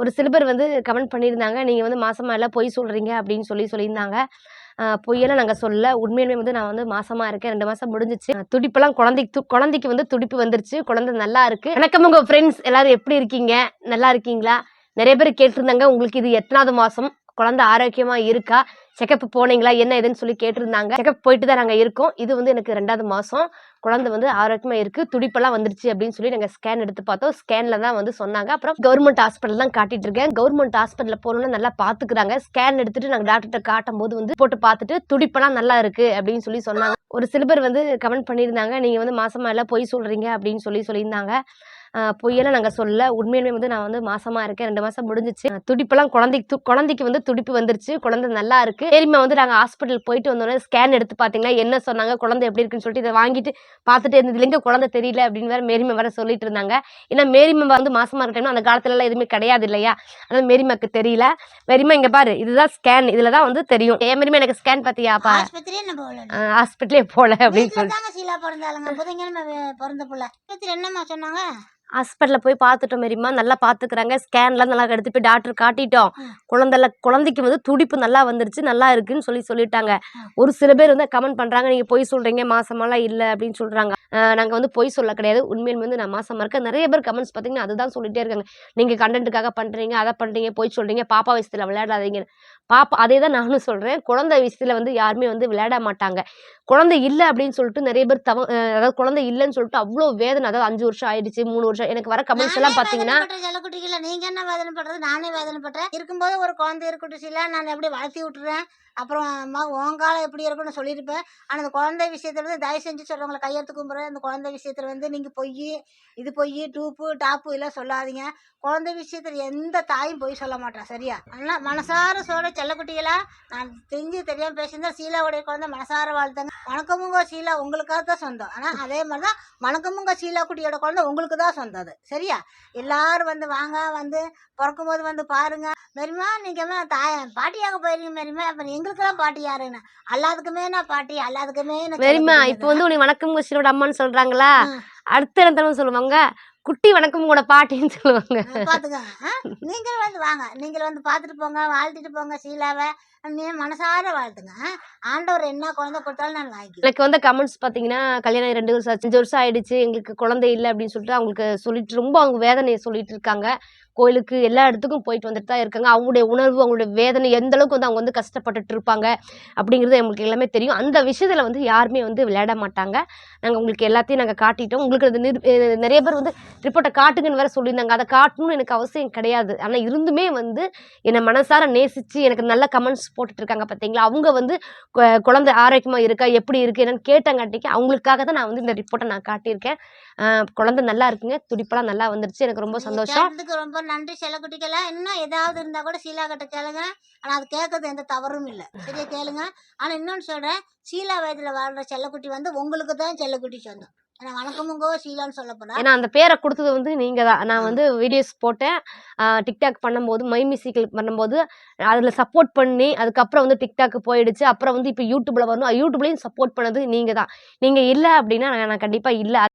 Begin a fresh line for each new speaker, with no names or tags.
ஒரு சிலபர் வந்து கமெண்ட் பண்ணியிருந்தாங்க நீங்கள் வந்து மாசமாக இல்லை பொய் சொல்கிறீங்க அப்படின்னு சொல்லி சொல்லியிருந்தாங்க பொய்யெல்லாம் நாங்கள் சொல்ல உண்மையிலுமே வந்து நான் வந்து மாசமாக இருக்கேன் ரெண்டு மாதம் முடிஞ்சிச்சு துடிப்பெல்லாம் குழந்தைக்கு குழந்தைக்கு வந்து துடிப்பு வந்துருச்சு குழந்தை நல்லா இருக்குது வணக்கம் உங்கள் ஃப்ரெண்ட்ஸ் எல்லோரும் எப்படி இருக்கீங்க நல்லா இருக்கீங்களா நிறைய பேர் கேட்டிருந்தாங்க உங்களுக்கு இது எத்தனாவது மாதம் குழந்தை ஆரோக்கியமாக இருக்கா செக்கப் போனீங்களா என்ன ஏதுன்னு சொல்லி கேட்டிருந்தாங்க செக்கப் போயிட்டு தான் நாங்கள் இருக்கோம் இது வந்து எனக்கு ரெண்டாவது மாதம் குழந்தை வந்து ஆரோக்கியமாக இருக்குது துடிப்பெல்லாம் வந்துருச்சு அப்படின்னு சொல்லி நாங்கள் ஸ்கேன் எடுத்து பார்த்தோம் ஸ்கேனில் தான் வந்து சொன்னாங்க அப்புறம் கவர்மெண்ட் ஹாஸ்பிட்டல் தான் காட்டிட்டு இருக்கேன் கவர்மெண்ட் ஹாஸ்பிட்டலில் போகணும்னா நல்லா பார்த்துக்கிறாங்க ஸ்கேன் எடுத்துட்டு நாங்கள் டாக்டர்கிட்ட காட்டும் போது வந்து போட்டு பார்த்துட்டு துடிப்பெல்லாம் நல்லா இருக்குது அப்படின்னு சொல்லி சொன்னாங்க ஒரு சிலபர் வந்து கமெண்ட் பண்ணியிருந்தாங்க நீங்கள் வந்து மாசமாக எல்லாம் போய் சொல்கிறீங்க அப்படின்னு சொல்லி சொல்லியிருந்தாங்க பொய்யெல்லாம் நாங்கள் சொல்ல உண்மையுமே வந்து நான் வந்து மாசமாக இருக்கேன் ரெண்டு மாதம் முடிஞ்சிச்சு துடிப்பெல்லாம் குழந்தைக்கு குழந்தைக்கு வந்து துடிப்பு வந்துருச்சு குழந்தை நல்லா இருக்கு சரிம்மா வந்து நாங்கள் ஹாஸ்பிட்டல் போயிட்டு வந்தோடனே ஸ்கேன் எடுத்து பார்த்தீங்கன்னா என்ன சொன்னாங்க குழந்தை எப்படி இருக்குன்னு சொல்லிட்டு இதை வாங்கிட்டு பார்த்துட்டு இல்லைங்க குழந்தை தெரியல அப்படின்னு வேற மேரிமா வேற சொல்லிட்டு இருந்தாங்க ஏன்னா மேரிமா வந்து மாசமாக இருக்கணும் அந்த காலத்துலலாம் எதுவுமே கிடையாது இல்லையா அதனால மேரிமாக்கு தெரியல மேரிமா இங்கே பாரு இதுதான் ஸ்கேன் இதில் தான் வந்து தெரியும் ஏன் மேரிமா எனக்கு ஸ்கேன் பார்த்தியாப்பா ஹாஸ்பிட்டலே போகல
அப்படின்னு சொல்லி பிறந்த பிள்ளை என்னம்மா சொன்னாங்க
ஹாஸ்பிட்டலில் போய் பார்த்துட்டோம் மாரிம்மா நல்லா பார்த்துக்குறாங்க ஸ்கேன்லாம் நல்லா எடுத்து போய் டாக்டர் காட்டிட்டோம் குழந்தைல குழந்தைக்கு வந்து துடிப்பு நல்லா வந்துருச்சு நல்லா இருக்குன்னு சொல்லி சொல்லிட்டாங்க ஒரு சில பேர் வந்து கமெண்ட் பண்ணுறாங்க நீங்கள் போய் சொல்கிறீங்க மாசமெல்லாம் இல்லை அப்படின்னு சொல்கிறாங்க நாங்கள் வந்து பொய் சொல்ல கிடையாது உண்மையில் வந்து நான் மாசமாக இருக்கேன் நிறைய பேர் கமெண்ட்ஸ் பார்த்தீங்கன்னா அதுதான் சொல்லிகிட்டே இருக்காங்க நீங்கள் கண்டென்ட்டுக்காக பண்ணுறீங்க அதை பண்ணுறீங்க பொய் சொல்கிறீங்க பாப்பா வயசத்தில் விளையாடாதீங்க பாப்பா அதே தான் நானும் சொல்கிறேன் குழந்தை விஷயத்தில் வந்து யாருமே வந்து விளையாட மாட்டாங்க குழந்தை இல்லை அப்படின்னு சொல்லிட்டு நிறைய பேர் தவ அதாவது குழந்தை இல்லைன்னு சொல்லிட்டு அவ்வளோ வேதனை அதாவது அஞ்சு வருஷம் ஆயிடுச்சு மூணு வருஷம் எனக்கு வர கமெண்ட்ஸ் எல்லாம் பார்த்தீங்கன்னா
நீங்க என்ன வேதனை பண்றது நானே வேதனை பண்றேன் இருக்கும்போது ஒரு குழந்தை இருக்கட்டும் நான் எப்படி வளர்த்தி விட்டுறேன் அப்புறம் அம்மா உன் காலம் எப்படி இருக்கும்னு சொல்லியிருப்பேன் ஆனால் அந்த குழந்தை விஷயத்தில் வந்து தயவு செஞ்சு சொல்கிறவங்களை கையெழுத்து கும்புறேன் அந்த குழந்தை விஷயத்தில் வந்து நீங்கள் பொய் இது பொய் டூப்பு டாப்பு எல்லாம் சொல்லாதீங்க குழந்தை விஷயத்தில் எந்த தாயும் பொய் சொல்ல மாட்டான் சரியா ஆனால் மனசார சோழ செல்லக்குட்டிகளாக நான் தெரிஞ்சு தெரியாமல் பேசியிருந்தேன் சீலாவுடைய குழந்தை மனசார வாழ்த்தங்க வணக்கமுங்க சீலா உங்களுக்காக தான் சொந்தம் ஆனால் அதே மாதிரி தான் வணக்கமுங்க சீலா குட்டியோட குழந்தை உங்களுக்கு தான் சொந்தம் அது சரியா எல்லாரும் வந்து வாங்க வந்து பிறக்கும் போது வந்து பாருங்கள் மெரிமா நீங்கள் தாய் பாட்டியாக போயிருங்க மெரிமா அப்புறம் எங்களுக்கு எங்களுக்கெல்லாம் பாட்டி யாருன்னா அல்லாதுக்குமே நான் பாட்டி அல்லாதுக்குமே
வெரிமா இப்போ வந்து உனி வணக்கம் கொஸ்டினோட அம்மான்னு சொல்றாங்களா அடுத்த இடத்துல சொல்லுவாங்க குட்டி வணக்கம் கூட பாட்டின்னு சொல்லுவாங்க
பாத்துக்கோங்க நீங்களும் வந்து வாங்க நீங்கள் வந்து பாத்துட்டு போங்க வாழ்த்துட்டு போங்க சீலாவை நீ மனசார வாழ்த்துங்க ஆண்டவர் என்ன குழந்தை கொடுத்தாலும் நான் வாங்கி
எனக்கு வந்த கமெண்ட்ஸ் பாத்தீங்கன்னா கல்யாணம் ரெண்டு வருஷம் அஞ்சு வருஷம் ஆயிடுச்சு எங்களுக்கு குழந்தை இல்லை அப்படின்னு சொல்லிட்டு அவங்களுக்கு சொல்லிட்டு ரொம்ப அவங்க வேதனையை சொல்லிட்டு இருக்காங்க கோயிலுக்கு எல்லா இடத்துக்கும் போயிட்டு வந்துட்டு தான் இருக்காங்க அவங்களுடைய உணர்வு அவங்களுடைய வேதனை எந்த அளவுக்கு வந்து அவங்க வந்து கஷ்டப்பட்டுட்டு இருப்பாங்க அப்படிங்கிறது எங்களுக்கு எல்லாமே தெரியும் அந்த விஷயத்தில் வந்து யாருமே வந்து விளையாட மாட்டாங்க நாங்கள் உங்களுக்கு எல்லாத்தையும் நாங்கள் காட்டிட்டோம் உங்களுக்கு அது நிறைய பேர் வந்து ரிப்போர்ட்டை காட்டுங்கன்னு வேறு சொல்லியிருந்தாங்க அதை காட்டணும்னு எனக்கு அவசியம் கிடையாது ஆனால் இருந்துமே வந்து என்னை மனசார நேசித்து எனக்கு நல்ல கமெண்ட்ஸ் இருக்காங்க பார்த்தீங்களா அவங்க வந்து குழந்தை ஆரோக்கியமாக இருக்கா எப்படி இருக்குது என்னன்னு கேட்டங்காட்டிக்கு அவங்களுக்காக தான் நான் வந்து இந்த ரிப்போர்ட்டை நான் காட்டியிருக்கேன் குழந்தை நல்லா இருக்குங்க துடிப்பெல்லாம் நல்லா வந்துருச்சு எனக்கு ரொம்ப சந்தோஷம்
ரொம்ப நன்றி செல்லக்குட்டிக்கெல்லாம் இன்னும் ஏதாவது இருந்தால் கூட சீலா கிட்ட கேளுங்க ஆனால் அது கேட்கறது எந்த தவறும் இல்லை சரியா கேளுங்க ஆனால் இன்னொன்று சொல்கிறேன் சீலா வயதில் வாழ்கிற செல்லக்குட்டி வந்து உங்களுக்கு தான் செல்லக்குட்டி சொந்தம் ஏன்னா வணக்கமுங்கோ சீலான்னு சொல்ல போகிறேன்
ஏன்னா அந்த பேரை கொடுத்தது வந்து நீங்கள் தான் நான் வந்து வீடியோஸ் போட்டேன் டிக்டாக் பண்ணும்போது மை மியூசிக்கல் பண்ணும்போது அதில் சப்போர்ட் பண்ணி அதுக்கப்புறம் வந்து டிக்டாக் போயிடுச்சு அப்புறம் வந்து இப்போ யூடியூப்பில் வரணும் யூடியூப்லேயும் சப்போர்ட் பண்ணது நீங்கள் தான் நீங்கள் இல்லை அப்படின்னா நான் கண்டிப்பாக இல்லை